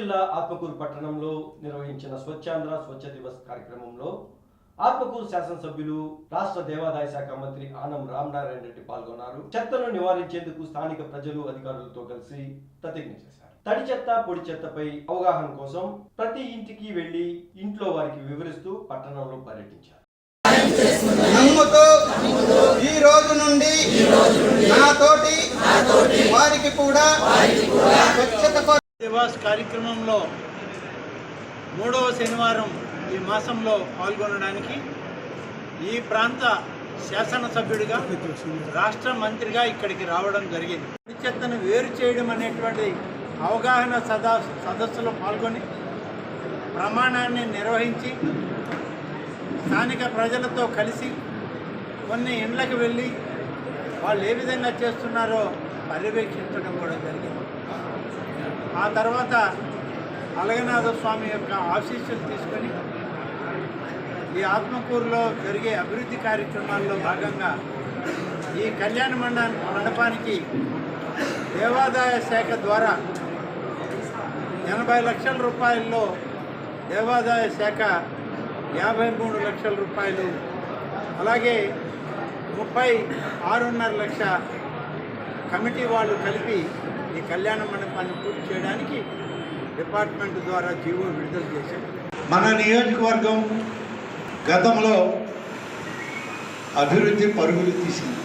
జిల్లా ఆత్మకూరు పట్టణంలో నిర్వహించిన స్వచ్ఛాంధ్ర స్వచ్ఛ దివస్ కార్యక్రమంలో ఆత్మకూరు శాసనసభ్యులు రాష్ట్ర దేవాదాయ శాఖ మంత్రి ఆనం రామనారాయణ రెడ్డి పాల్గొన్నారు. చెత్తను నివారించేందుకు స్థానిక ప్రజలు అధికారులతో కలిసి ప్రతిజ్ఞ చేశారు. తడి చెత్త పొడి చెత్తపై అవగాహన కోసం ప్రతి ఇంటికి వెళ్ళి ఇంట్లో వారికి వివరిస్తూ పట్టణంలో పర్యటించారు. నమ్ముతూ ఈ రోజు నుండి నాతోటి వారికి కూడా స్వచ్ఛత నివాస్ కార్యక్రమంలో మూడవ శనివారం ఈ మాసంలో పాల్గొనడానికి ఈ ప్రాంత శాసనసభ్యుడిగా రాష్ట్ర మంత్రిగా ఇక్కడికి రావడం జరిగింది. పొడి చెత్తను వేరు చేయడం అనేటువంటి అవగాహన సదా సదస్సులో పాల్గొని ప్రమాణాన్ని నిర్వహించి స్థానిక ప్రజలతో కలిసి కొన్ని ఇండ్లకు వెళ్ళి వాళ్ళు ఏ విధంగా చేస్తున్నారో పర్యవేక్షించడం కూడా జరిగింది. ఆ తర్వాత అలగనాథ స్వామి యొక్క ఆశీస్సులు తీసుకొని ఈ ఆత్మకూరులో జరిగే అభివృద్ధి కార్యక్రమాల్లో భాగంగా ఈ కళ్యాణ మండ మండపానికి దేవాదాయ శాఖ ద్వారా ఎనభై లక్షల రూపాయల్లో దేవాదాయ శాఖ యాభై మూడు లక్షల రూపాయలు అలాగే ముప్పై ఆరున్నర లక్ష కమిటీ వాళ్ళు కలిపి ఈ కళ్యాణ మండపాన్ని పూర్తి చేయడానికి డిపార్ట్మెంట్ ద్వారా జీవో విడుదల చేశాం మన నియోజకవర్గం గతంలో అభివృద్ధి పరుగులు తీసింది.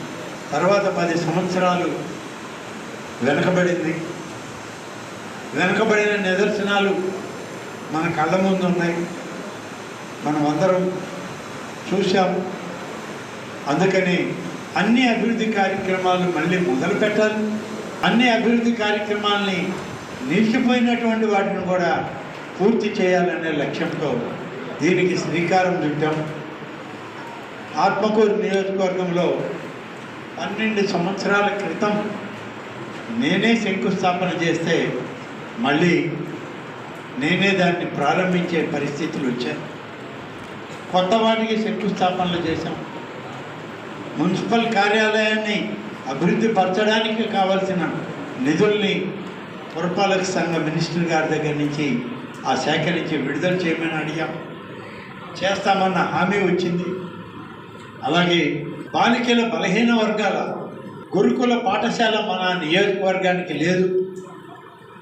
తర్వాత పది సంవత్సరాలు వెనకబడింది. వెనకబడిన నిదర్శనాలు మన కళ్ళ ముందు ఉన్నాయి. మనం అందరం చూశాము అందుకని అన్ని అభివృద్ధి కార్యక్రమాలు మళ్ళీ మొదలు పెట్టాలి అన్ని అభివృద్ధి కార్యక్రమాల్ని నిలిచిపోయినటువంటి వాటిని కూడా పూర్తి చేయాలనే లక్ష్యంతో దీనికి శ్రీకారం చుట్టాం. ఆత్మకూరు నియోజకవర్గంలో పన్నెండు సంవత్సరాల క్రితం నేనే శంకుస్థాపన చేస్తే మళ్ళీ నేనే దాన్ని ప్రారంభించే పరిస్థితులు వచ్చాయి. కొత్త వాటికి శంకుస్థాపనలు చేశాం. మున్సిపల్ కార్యాలయాన్ని అభివృద్ధి పరచడానికి కావలసిన నిధుల్ని పురపాలక సంఘ మినిస్టర్ గారి దగ్గర నుంచి ఆ శాఖ నుంచి విడుదల చేయమని అడిగాం. చేస్తామన్న హామీ వచ్చింది. అలాగే బాలికల బలహీన వర్గాల గురుకుల పాఠశాల మన నియోజకవర్గానికి లేదు.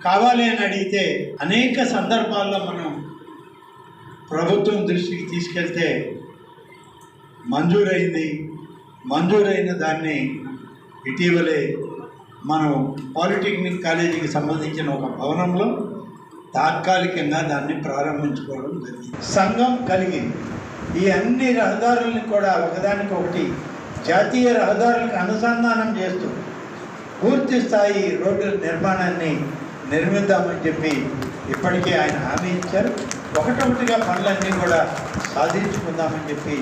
కావాలి అని అడిగితే అనేక సందర్భాల్లో మనం ప్రభుత్వం దృష్టికి తీసుకెళ్తే మంజూరైంది. మంజూరైన దాన్ని ఇటీవలే మనం పాలిటెక్నిక్ కాలేజీకి సంబంధించిన ఒక భవనంలో తాత్కాలికంగా దాన్ని ప్రారంభించుకోవడం జరిగింది. సంఘం కలిగింది ఈ అన్ని రహదారుల్ని కూడా ఒకదానికొకటి జాతీయ రహదారులకు అనుసంధానం చేస్తూ పూర్తి స్థాయి రోడ్ల నిర్మాణాన్ని నిర్మిద్దామని చెప్పి ఇప్పటికే ఆయన హామీ ఇచ్చారు. ఒకటొకటిగా పనులన్నీ కూడా సాధించుకుందామని చెప్పి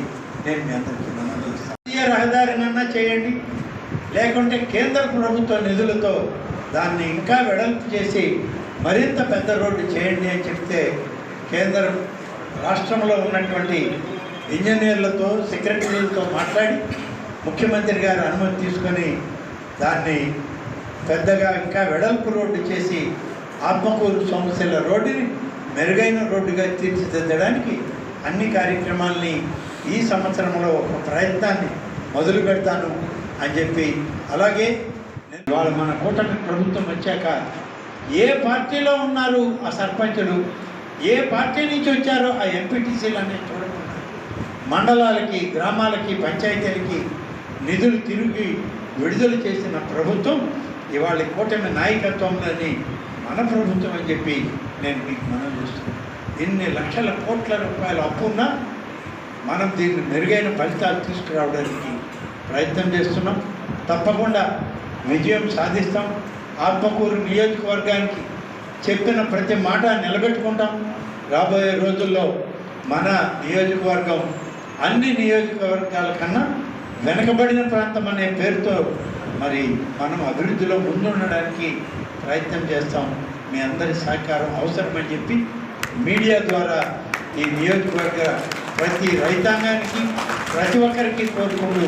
నేను మీ అందరికీ మనం చేస్తాను జాతీయ రహదారినన్నా చేయండి. లేకుంటే కేంద్ర ప్రభుత్వ నిధులతో దాన్ని ఇంకా వెడల్పు చేసి మరింత పెద్ద రోడ్డు చేయండి అని చెప్తే కేంద్రం రాష్ట్రంలో ఉన్నటువంటి ఇంజనీర్లతో సెక్రటరీలతో మాట్లాడి ముఖ్యమంత్రి గారు అనుమతి తీసుకొని దాన్ని పెద్దగా ఇంకా వెడల్పు రోడ్డు చేసి ఆత్మకూరు సోమశిల రోడ్డుని మెరుగైన రోడ్డుగా తీర్చిదిద్దడానికి అన్ని కార్యక్రమాల్ని ఈ సంవత్సరంలో ఒక ప్రయత్నాన్ని మొదలు పెడతాను అని చెప్పి అలాగే వాళ్ళు మన కూటమి ప్రభుత్వం వచ్చాక ఏ పార్టీలో ఉన్నారు ఆ సర్పంచులు? ఏ పార్టీ నుంచి వచ్చారో ఆ ఎంపీటీసీలు అనేది చూడకుండా మండలాలకి గ్రామాలకి పంచాయతీలకి నిధులు తిరిగి విడుదల చేసిన ప్రభుత్వం ఇవాళ కూటమి నాయకత్వంలోని మన ప్రభుత్వం అని చెప్పి నేను మీకు మనం చేస్తున్నాను ఇన్ని లక్షల కోట్ల రూపాయల అప్పున్నా మనం దీన్ని మెరుగైన ఫలితాలు తీసుకురావడానికి ప్రయత్నం చేస్తున్నాం. తప్పకుండా విజయం సాధిస్తాం. ఆత్మకూరు నియోజకవర్గానికి చెప్పిన ప్రతి మాట నిలబెట్టుకుంటాం. రాబోయే రోజుల్లో మన నియోజకవర్గం అన్ని నియోజకవర్గాల కన్నా వెనకబడిన ప్రాంతం అనే పేరుతో మరి మనం అభివృద్ధిలో ముందుండడానికి ప్రయత్నం చేస్తాం. మీ అందరి సహకారం అవసరమని చెప్పి మీడియా ద్వారా ఈ నియోజకవర్గ ప్రతి రైతాంగానికి ప్రతి ఒక్కరికి కోరుకుంటూ